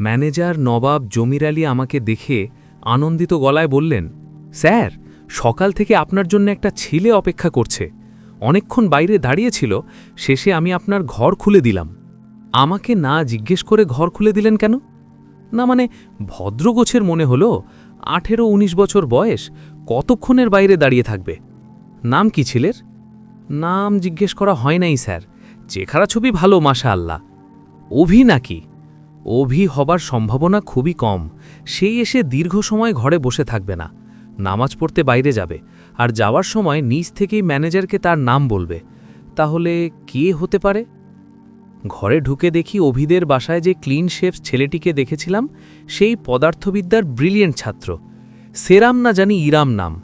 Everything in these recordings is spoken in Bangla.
ম্যানেজার নবাব জমির আলী আমাকে দেখে আনন্দিত গলায় বললেন, স্যার, সকাল থেকে আপনার জন্য একটা ছেলে অপেক্ষা করছে। অনেকক্ষণ বাইরে দাঁড়িয়েছিল শেষে আমি আপনার ঘর খুলে দিলাম। আমাকে না জিজ্ঞেস করে ঘর খুলে দিলেন কেন? না মানে ভদ্রগোছের মনে হলো, আঠেরো উনিশ বছর বয়স, কতক্ষণের বাইরে দাঁড়িয়ে থাকবে? নাম কি ছিলের? নাম জিজ্ঞেস করা হয় নাই, স্যার। চেখারা ছবি ভালো মাশা আল্লাহ অভি নাকি? অভি হবার সম্ভাবনা খুবই কম। সেই এসে দীর্ঘ সময় ঘরে বসে থাকবে না। নামাজ পড়তে বাইরে যাবে। আর যাওয়ার সময় নিজ থেকেই ম্যানেজারকে তার নাম বলবে। তাহলে কে হতে পারে? ঘরে ঢুকে দেখি অভিদের বাসায় যে ক্লিন শেফস ছেলেটিকে দেখেছিলাম, সেই পদার্থবিদ্যার ব্রিলিয়েন্ট ছাত্র। সেরাম না জানি ইরাম নাম।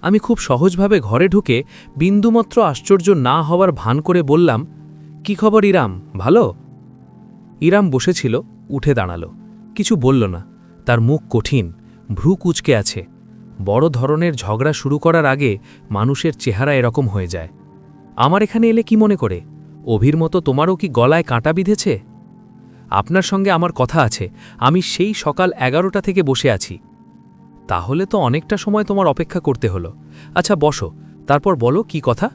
আমি খুব সহজভাবে ঘরে ঢুকে বিন্দুমাত্র আশ্চর্য না হওয়ার ভান করে বললাম, কি খবর ইরাম? ভালো? ইরাম বসেছিল, উঠে দাঁড়াল। কিছু বলল না। তার মুখ কঠিন, ভ্রু কুচকে আছে। বড় ধরনের ঝগড়া শুরু করার আগে মানুষের চেহারা এরকম হয়ে যায়। আমার এখানে এলে কি মনে করে? অভির মতো তোমারও কি গলায় কাঁটা বিঁধেছে? আপনার সঙ্গে আমার কথা আছে। আমি সেই সকাল এগারোটা থেকে বসে আছি। তাহলে তো অনেকটা সময় তোমার অপেক্ষা করতে হলো। আচ্ছা বসো। তারপর বলো কি কথা?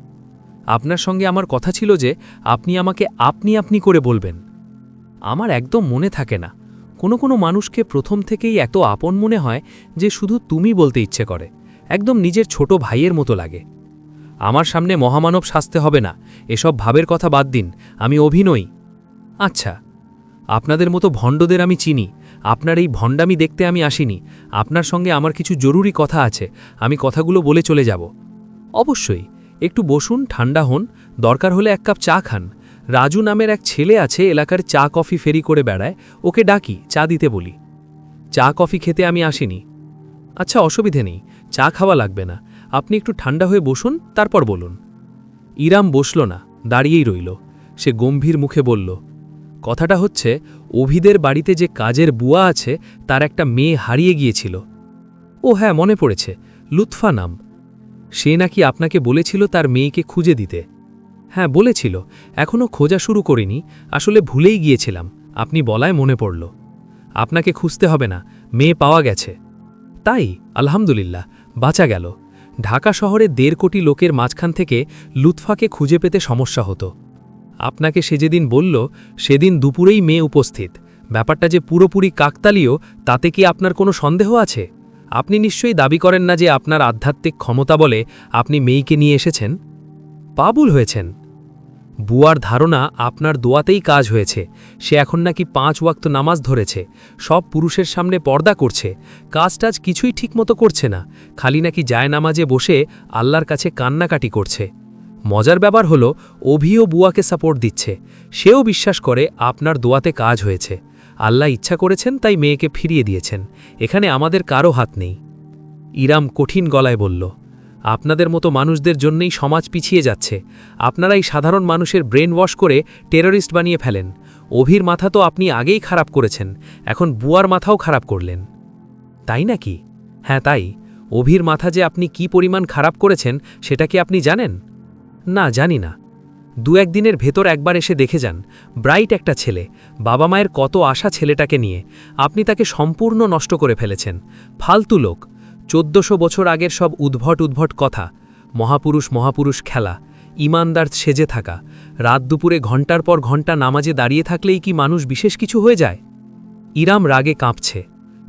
আপনার সঙ্গে আমার কথা ছিল যে আপনি আমাকে আপনি আপনি করে বলবেন। আমার একদম মনে থাকে না। কোনো কোনো মানুষকে প্রথম থেকেই এত আপন মনে হয় যে শুধু তুমি বলতে ইচ্ছে করে। একদম নিজের ছোট ভাইয়ের মতো লাগে। আমার সামনে মহামানব শাস্তে হবে না। এসব ভাবের কথা বাদ দিন। আমি অভিনয়। আচ্ছা আপনাদের মতো ভণ্ডদের আমি চিনি। আপনার এই ভণ্ডামি দেখতে আমি আসিনি। আপনার সঙ্গে আমার কিছু জরুরি কথা আছে। আমি কথাগুলো বলে চলে যাব। অবশ্যই, একটু বসুন, ঠান্ডা হন। দরকার হলে এক কাপ চা খান। রাজু নামের এক ছেলে আছে, এলাকার চা কফি ফেরি করে বেড়ায়। ওকে ডাকি, চা দিতে বলি। চা কফি খেতে আমি আসিনি। আচ্ছা অসুবিধে নেই, চা খাওয়া লাগবে না। আপনি একটু ঠান্ডা হয়ে বসুন, তারপর বলুন। ইরাম বসল না, দাঁড়িয়েই রইল। সে গম্ভীর মুখে বলল, কথাটা হচ্ছে, অভিদের বাড়িতে যে কাজের বুয়া আছে, তার একটা মেয়ে হারিয়ে গিয়েছিল। ও হ্যাঁ মনে পড়েছে, লুৎফা নাম। সে নাকি আপনাকে বলেছিল তার মেয়েকে খুঁজে দিতে। হ্যাঁ বলেছিল। এখনও খোঁজা শুরু করিনি, আসলে ভুলেই গিয়েছিলাম, আপনি বলায় মনে পড়ল। আপনাকে খুঁজতে হবে না, মেয়ে পাওয়া গেছে। তাই, আলহামদুলিল্লাহ, বাঁচা গেল। ঢাকা শহরে দেড় কোটি লোকের মাঝখান থেকে লুৎফাকে খুঁজে পেতে সমস্যা হতো। আপনাকে সে যেদিন বলল, সেদিন দুপুরেই মেয়ে উপস্থিত। ব্যাপারটা যে পুরোপুরি কাকতালীয়, তাতে কি আপনার কোনো সন্দেহ আছে? আপনি নিশ্চয়ই দাবি করেন না যে আপনার আধ্যাত্মিক ক্ষমতা বলে আপনি মেয়েকে নিয়ে এসেছেন? পাবুল হয়েছেন। বুয়ার ধারণা আপনার দোয়াতেই কাজ হয়েছে। সে এখন নাকি পাঁচ ওয়াক্ত নামাজ ধরেছে। সব পুরুষের সামনে পর্দা করছে। কাজটাজ কিছুই ঠিকমতো করছে না। খালি নাকি যায় নামাজে বসে আল্লাহর কাছে কান্নাকাটি করছে। মজার ব্যাপার হলো, অভিও বুয়াকে সাপোর্ট দিচ্ছে। সেও বিশ্বাস করে আপনার দোয়াতে কাজ হয়েছে। আল্লাহ ইচ্ছা করেছেন তাই মেয়েকে ফিরিয়ে দিয়েছেন। এখানে আমাদের কারও হাত নেই। ইরাম কঠিন গলায় বলল আপনাদের মতো মানুষদের জন্যই সমাজ পিছিয়ে যাচ্ছে। আপনারাই সাধারণ মানুষের ব্রেন ওয়াশ করে টেররিস্ট বানিয়ে ফেলেন। অভির মাথা তো আপনি আগেই খারাপ করেছেন, এখন বুয়ার মাথাও খারাপ করলেন। তাই নাকি? হ্যাঁ তাই। অভির মাথা যে আপনি কি পরিমাণ খারাপ করেছেন, সেটা কি আপনি জানেন? না, জানি না। দু একদিনের ভেতর একবার এসে দেখে যান, ব্রাইট একটা ছেলে, বাবা মায়ের কত আশা ছেলেটাকে নিয়ে। আপনি তাকে সম্পূর্ণ নষ্ট করে ফেলেছেন। ফালতু লোক। চোদ্দশো বছর আগের সব উদ্ভট উদ্ভট কথা, মহাপুরুষ মহাপুরুষ খেলা, ইমানদার সেজে থাকা, রাত দুপুরে ঘণ্টার পর ঘণ্টা নামাজে দাঁড়িয়ে থাকলেই কি মানুষ বিশেষ কিছু হয়ে যায়? ইরাম রাগে কাঁপছে,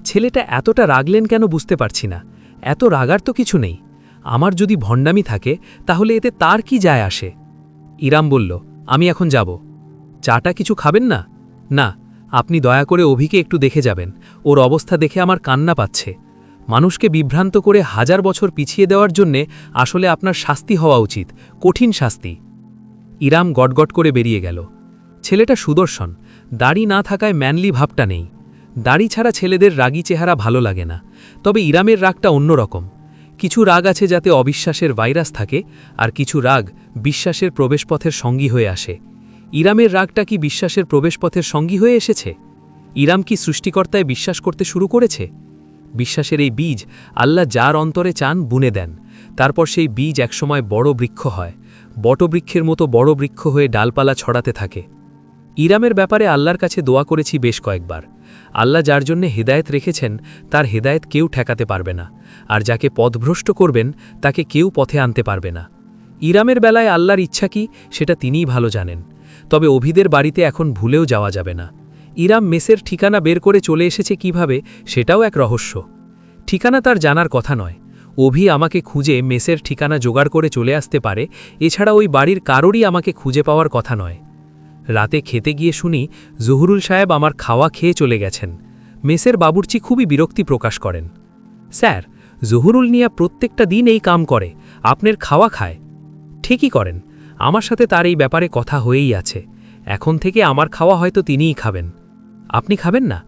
ছেলেটা এতটা রাগলেন কেন বুঝতে পারছি না, এত রাগার তো কিছু নেই, আমার যদি ভণ্ডামি থাকে তাহলে এতে তার কি যায় আসে? ইরাম বলল, আমি এখন যাব। চাটা কিছু খাবেন না? না, আপনি দয়া করে অভিকে একটু দেখে যাবেন, ওর অবস্থা দেখে আমার কান্না পাচ্ছে। মানুষকে বিভ্রান্ত করে হাজার বছর পিছিয়ে দেওয়ার জন্যে আসলে আপনার শাস্তি হওয়া উচিত, কঠিন শাস্তি। ইরাম গটগট করে বেরিয়ে গেল। ছেলেটা সুদর্শন, দাড়ি না থাকায় ম্যানলি ভাবটা নেই। দাড়ি ছাড়া ছেলেদের রাগী চেহারা ভালো লাগে না, তবে ইরামের রাগটা অন্যরকম। কিছু রাগ আছে যাতে অবিশ্বাসের ভাইরাস থাকে, আর কিছু রাগ বিশ্বাসের প্রবেশপথের সঙ্গী হয়ে আসে। ইরামের রাগটা কি বিশ্বাসের প্রবেশপথের সঙ্গী হয়ে এসেছে? ইরাম কি সৃষ্টিকর্তায় বিশ্বাস করতে শুরু করেছে? বিশ্বাসের এই বীজ আল্লাহ যার অন্তরে চান বুনে দেন। তারপর সেই বীজ একসময় বড় বৃক্ষ হয়। বটবৃক্ষের মতো বড় বৃক্ষ হয়ে ডালপালা ছড়াতে থাকে। ইরামের ব্যাপারে আল্লাহর কাছে দোয়া করেছি বেশ কয়েকবার। আল্লাহ যার জন্য হেদায়েত রেখেছেন, তার হেদায়েত কেউ ঠেকাতে পারবে না। আর যাকে পথভ্রষ্ট করবেন, তাকে কেউ পথে আনতে পারবে না। ইরামের বেলায় আল্লাহর ইচ্ছা কি, সেটা তিনিই ভালো জানেন। তবে অভিদের বাড়িতে এখন ভুলেও যাওয়া যাবে না। ইরাম মেসের ঠিকানা বের করে চলে এসেছে কীভাবে, সেটাও এক রহস্য। ঠিকানা তার জানার কথা নয়। অভি আমাকে খুঁজে মেসের ঠিকানা জোগাড় করে চলে আসতে পারে, এছাড়া ওই বাড়ির কারোরই আমাকে খুঁজে পাওয়ার কথা নয়। রাতে খেতে গিয়ে শুনি, জহুরুল সাহেব আমার খাওয়া খেয়ে চলে গেছেন। মেসের বাবুর্চি খুবই বিরক্তি প্রকাশ করেন। স্যার, জহুরুল নিয়া প্রত্যেকটা দিন এই কাম করে, আপনার খাওয়া খায়। ঠিকই করেন, আমার সাথে তার এই ব্যাপারে কথা হয়েই আছে। এখন থেকে আমার খাওয়া হয়তো তিনিই খাবেন। আপনি খাবেন না?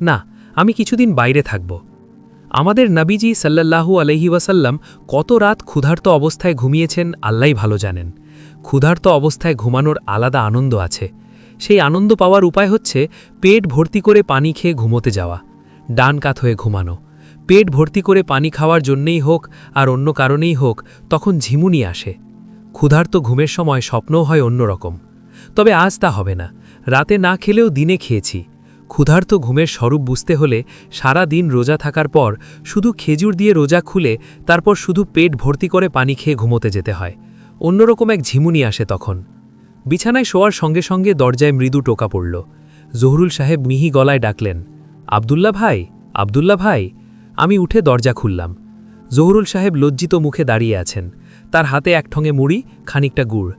না, আমি কিছুদিন বাইরে থাকব। আমাদের নবীজি সাল্লাল্লাহু আলহি ওয়াসাল্লাম কত রাত ক্ষুধার্ত অবস্থায় ঘুমিয়েছেন আল্লাহ ভালো জানেন। ক্ষুধার্ত অবস্থায় ঘুমানোর আলাদা আনন্দ আছে। সেই আনন্দ পাওয়ার উপায় হচ্ছে পেট ভর্তি করে পানি খেয়ে ঘুমোতে যাওয়া, ডান কাত হয়ে ঘুমানো। পেট ভর্তি করে পানি খাওয়ার জন্যেই হোক আর অন্য কারণেই হোক তখন ঝিমুনি আসে। ক্ষুধার্ত ঘুমের সময় স্বপ্নও হয় অন্যরকম। তবে আজ তা হবে না। রাতে না খেলেও দিনে খেয়েছি। ক্ষুধার্ত ঘুমের স্বরূপ বুঝতে হলে সারা দিন রোজা থাকার পর শুধু খেজুর দিয়ে রোজা খুলে তারপর শুধু পেট ভর্তি করে পানি খেয়ে ঘুমোতে যেতে হয়। অন্যরকম এক ঝিমুনি আসে তখন। বিছানায় শোয়ার সঙ্গে সঙ্গে দরজায় মৃদু টোকা পড়ল। জহুরুল সাহেব মিহি গলায় ডাকলেন আবদুল্লা ভাই আবদুল্লা ভাই। আমি উঠে দরজা খুললাম। জহুরুল সাহেব লজ্জিত মুখে দাঁড়িয়ে আছেন। তার হাতে এক ঠঙে মুড়ি, খানিকটা গুড়।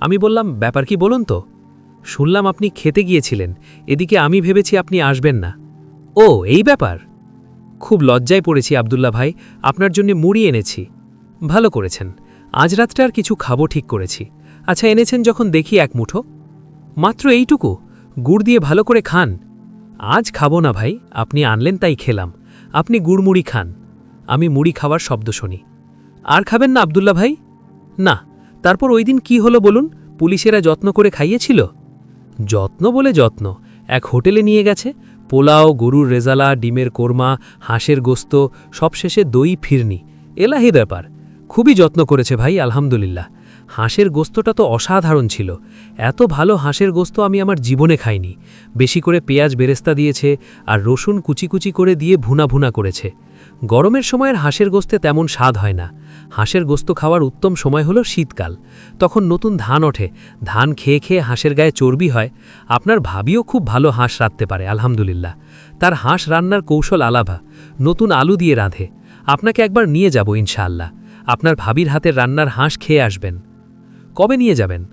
আমি বললাম, ব্যাপার কি বলুন তো? শুনলাম আপনি খেতে গিয়েছিলেন। এদিকে আমি ভেবেছি আপনি আসবেন না। ও, এই ব্যাপার? খুব লজ্জায় পড়েছি আবদুল্লা ভাই, আপনার জন্য মুড়ি এনেছি। ভালো করেছেন। আজ রাতটা আর কিছু খাব ঠিক করেছি। আচ্ছা এনেছেন যখন দেখি এক মুঠো। মাত্র এইটুকু? গুড় দিয়ে ভালো করে খান। আজ খাব না ভাই, আপনি আনলেন তাই খেলাম। আপনি গুড় মুড়ি খান। আমি মুড়ি খাওয়ার শব্দ শুনি। আর খাবেন না আবদুল্লা ভাই? না। তারপর ওই দিন কি হলো বলুন? পুলিশেরা যত্ন করে খাইয়েছিল? যত্ন বলে যত্ন। এক হোটেলে নিয়ে গেছে, পোলাও, গরুর রেজালা, ডিমের কোরমা, হাঁসের গোস্ত, সবশেষে দই, ফিরনি। এলাহি ব্যাপার, খুবই যত্ন করেছে ভাই, আলহামদুলিল্লাহ। হাঁসের গোস্তটা তো অসাধারণ ছিল। এত ভালো হাঁসের গোস্ত আমি আমার জীবনে খাইনি। বেশি করে পেঁয়াজ বেরেস্তা দিয়েছে আর রসুন কুচি কুচি করে দিয়ে ভুনা ভুনা করেছে। গরমের সময়ের হাঁসের গোস্তে তেমন স্বাদ হয় না। হাঁসের গোস্ত খাওয়ার উত্তম সময় হলো শীতকাল। তখন নতুন ধান ওঠে। ধান খেয়ে খেয়ে হাঁসের গায়ে চর্বি হয়। আপনার ভাবিও খুব ভালো হাঁস রাঁধতে পারে, আলহামদুলিল্লাহ। তার হাঁস রান্নার কৌশল আলাভা নতুন আলু দিয়ে রাঁধে। আপনাকে একবার নিয়ে যাব, ইনশাআল্লাহ। আপনার ভাবির হাতের রান্নার হাঁস খেয়ে আসবেন। কবে নিয়ে যাবেন?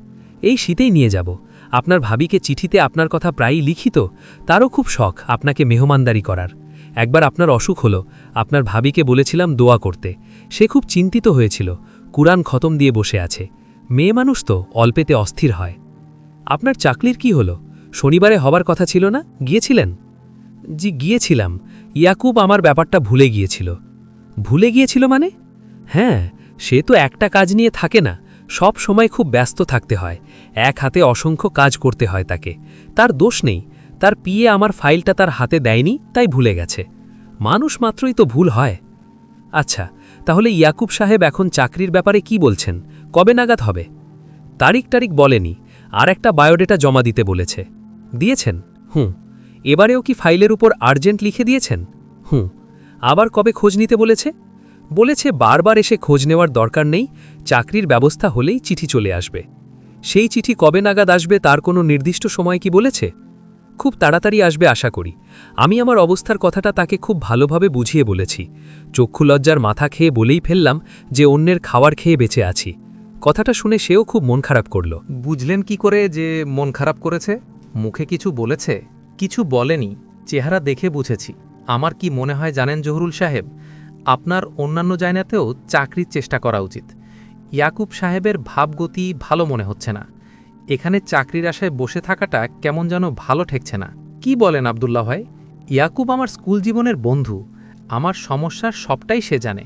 এই শীতেই নিয়ে যাব। আপনার ভাবিকে চিঠিতে আপনার কথা প্রায়ই লিখিত। তারও খুব শখ, আপনাকে মেহমানদারি করার। একবার আপনার অসুখ হলো, আপনার ভাবিকে বলেছিলাম দোয়া করতে। সে খুব চিন্তিত হয়েছিল, কুরআন খতম দিয়ে বসে আছে। মেয়ে মানুষ তো, অল্পেতে অস্থির হয়। আপনার চাকরির কি হলো? শনিবারে হবার কথা ছিল না? গিয়েছিলেন? জি, গিয়েছিলাম। ইয়াকুব আমার ব্যাপারটা ভুলে গিয়েছিল। ভুলে গিয়েছিল মানে? হ্যাঁ সে তো একটা কাজ নিয়ে থাকে না। সব সময় খুব ব্যস্ত থাকতে হয়। এক হাতে অসংখ্য কাজ করতে হয় তাকে। তার দোষ নেই। তার পিয়ে আমার ফাইলটা তার হাতে দেয়নি, তাই ভুলে গেছে। মানুষ মাত্রই তো ভুল হয়। আচ্ছা তাহলে ইয়াকুব সাহেব এখন চাকরির ব্যাপারে কি বলছেন? কবে নাগাদ হবে? তারিখ তারিখ বলেনি, আর একটা বায়োডেটা জমা দিতে বলেছে। দিয়েছেন? হুঁ। এবারেও কি ফাইলের উপর আর্জেন্ট লিখে দিয়েছেন? হুঁ। আবার কবে খোঁজ নিতে বলেছে? বলেছে বারবার এসে খোঁজ নেওয়ার দরকার নেই, চাকরির ব্যবস্থা হলেই চিঠি চলে আসবে। সেই চিঠি কবে নাগাদ আসবে তার কোনো নির্দিষ্ট সময় কি বলেছে? খুব তাড়াতাড়ি আসবে আশা করি। আমি আমার অবস্থার কথাটা তাকে খুব ভালোভাবে বুঝিয়ে বলেছি। চক্ষু লজ্জার মাথা খেয়ে বলেই ফেললাম যে অন্যের খাওয়ার খেয়ে বেঁচে আছি। কথাটা শুনে সেও খুব মন খারাপ করল। বুঝলেন কি করে যে মন খারাপ করেছে? মুখে কিছু বলেছে? কিছু বলেনি। চেহারা দেখে বুঝেছি। আমার কি মনে হয় জানেন জহুরুল সাহেব? আপনার অন্যান্য জায়গাতেও চাকরির চেষ্টা করা উচিত। ইয়াকুব সাহেবের ভাবগতি ভালো মনে হচ্ছে না। এখানে চাকরির আশায় বসে থাকাটা কেমন যেন ভালো ঠেকছে না। কি বলেন আবদুল্লাহ ভাই? ইয়াকুব আমার স্কুল জীবনের বন্ধু। আমার সমস্যার সবটাই সে জানে।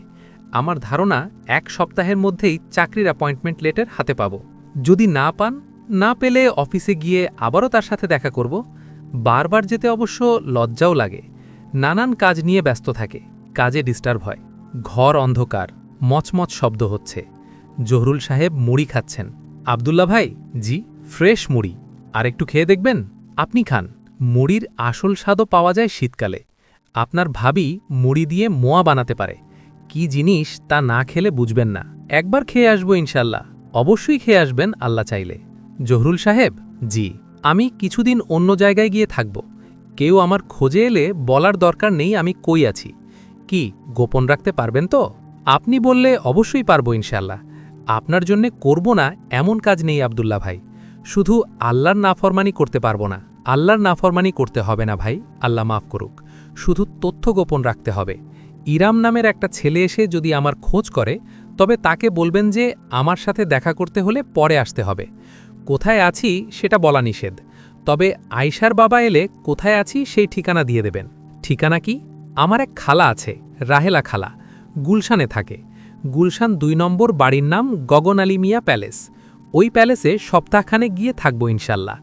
আমার ধারণা, এক সপ্তাহের মধ্যেই চাকরির অ্যাপয়েন্টমেন্ট লেটার হাতে পাব। যদি না পান, না পেলে অফিসে গিয়ে আবারও তার সাথে দেখা করব। বারবার যেতে অবশ্য লজ্জাও লাগে। নানান কাজ নিয়ে ব্যস্ত থাকে। কাজে ডিস্টার্ব হয়। ঘর অন্ধকার। মচমচ শব্দ হচ্ছে। জহরুল সাহেব মুড়ি খাচ্ছেন। আবদুল্লা ভাই, জি? ফ্রেশ মুড়ি। আর একটু খেয়ে দেখবেন, আপনি খান। মুড়ির আসল স্বাদও পাওয়া যায় শীতকালে। আপনার ভাবি মুড়ি দিয়ে মোয়া বানাতে পারে। কি জিনিস তা না খেলে বুঝবেন না। একবার খেয়ে আসব ইনশাল্লাহ। অবশ্যই খেয়ে আসবেন, আল্লাহ চাইলে। জহরুল সাহেব, জি, আমি কিছুদিন অন্য জায়গায় গিয়ে থাকব। কেউ আমার খোঁজে এলে বলার দরকার নেই, আমি কই আছি। কি, গোপন রাখতে পারবেন তো? আপনি বললে অবশ্যই পারব ইনশাল্লাহ। আপনার জন্যে করব না, এমন কাজ নেই আবদুল্লা ভাই। শুধু আল্লাহর নাফরমানি করতে পারব না। আল্লাহর নাফরমানি করতে হবে না ভাই, আল্লাহ মাফ করুক। শুধু তথ্য গোপন রাখতে হবে। ইরাম নামের একটা ছেলে এসে যদি আমার খোঁজ করে, তবে তাকে বলবেন যে আমার সাথে দেখা করতে হলে পরে আসতে হবে। কোথায় আছি সেটা বলা নিষেধ। তবে আয়সার বাবা এলে কোথায় আছি সেই ঠিকানা দিয়ে দেবেন। ঠিকানা কি? আমার এক খালা আছে, রাহেলা খালা। গুলশানে থাকে। গুলশান দুই নম্বর বাড়ির নাম গগন আলী মিয়া প্যালেস। ওই প্যালেসে সপ্তাহখানে গিয়ে থাকব ইনশাল্লাহ।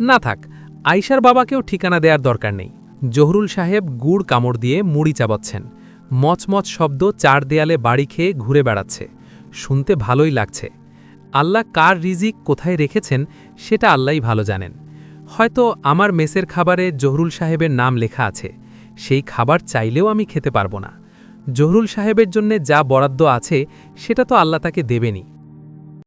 না থাক আয়সার বাবাকেও ঠিকানা দেওয়ার দরকার নেই। জহরুল সাহেব গুড় কামড় দিয়ে মুড়ি চাবাচ্ছেন। মচমচ শব্দ চার দেয়ালে বাড়ি খেয়ে ঘুরে বেড়াচ্ছে। শুনতে ভালোই লাগছে। আল্লাহ কার রিজিক কোথায় রেখেছেন সেটা আল্লাহই ভালো জানেন। হয়তো আমার মেসের খাবারে জহরুল সাহেবের নাম লেখা আছে। সেই খাবার চাইলেও আমি খেতে পারব না। জহরুল সাহেবের জন্য যা বরাদ্দ আছে সেটা তো আল্লাহ তাকে দেবেনি